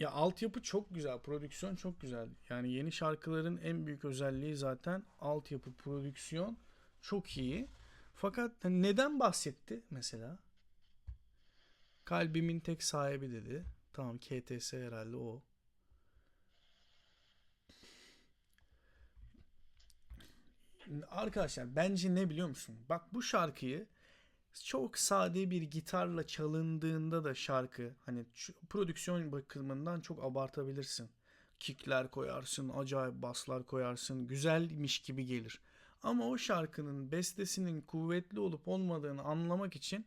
Ya altyapı çok güzel, prodüksiyon çok güzel. Yani yeni şarkıların en büyük özelliği zaten altyapı, prodüksiyon çok iyi. Fakat hani neden bahsetti mesela? Kalbimin tek sahibi dedi. Tamam KTS herhalde o. Arkadaşlar bence ne biliyor musun? Bak bu şarkıyı çok sade bir gitarla çalındığında da şarkı hani prodüksiyon bakımından çok abartabilirsin. Kickler koyarsın, acayip baslar koyarsın, güzelmiş gibi gelir. Ama o şarkının bestesinin kuvvetli olup olmadığını anlamak için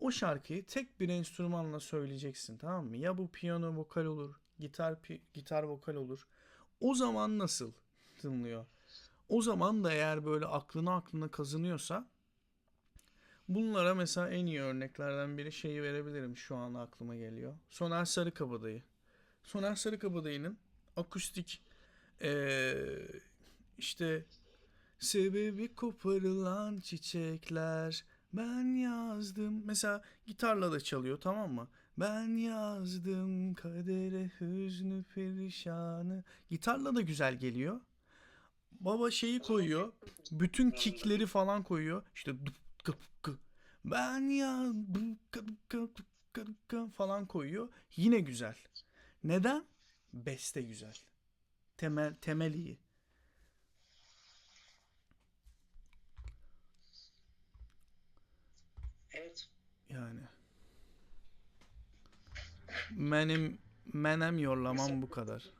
o şarkıyı tek bir enstrümanla söyleyeceksin tamam mı? Ya bu piyano vokal olur, gitar gitar vokal olur. O zaman nasıl tınlıyor? O zaman da eğer böyle aklına aklına kazınıyorsa bunlara mesela en iyi örneklerden biri şeyi verebilirim şu an aklıma geliyor. Soner Sarıkabadayı. Soner Sarıkabadayı'nın akustik eee, işte sebebi koparılan çiçekler ben yazdım. Mesela gitarla da çalıyor tamam mı? Ben yazdım kadere hüznü perişanı. Gitarla da güzel geliyor. Baba şeyi koyuyor. Bütün kickleri falan koyuyor. İşte dup. Ben ya falan koyuyor. Yine güzel. Neden? Beste güzel. Temel temel iyi. Evet. Yani. Benim menem yorlamam bu kadar.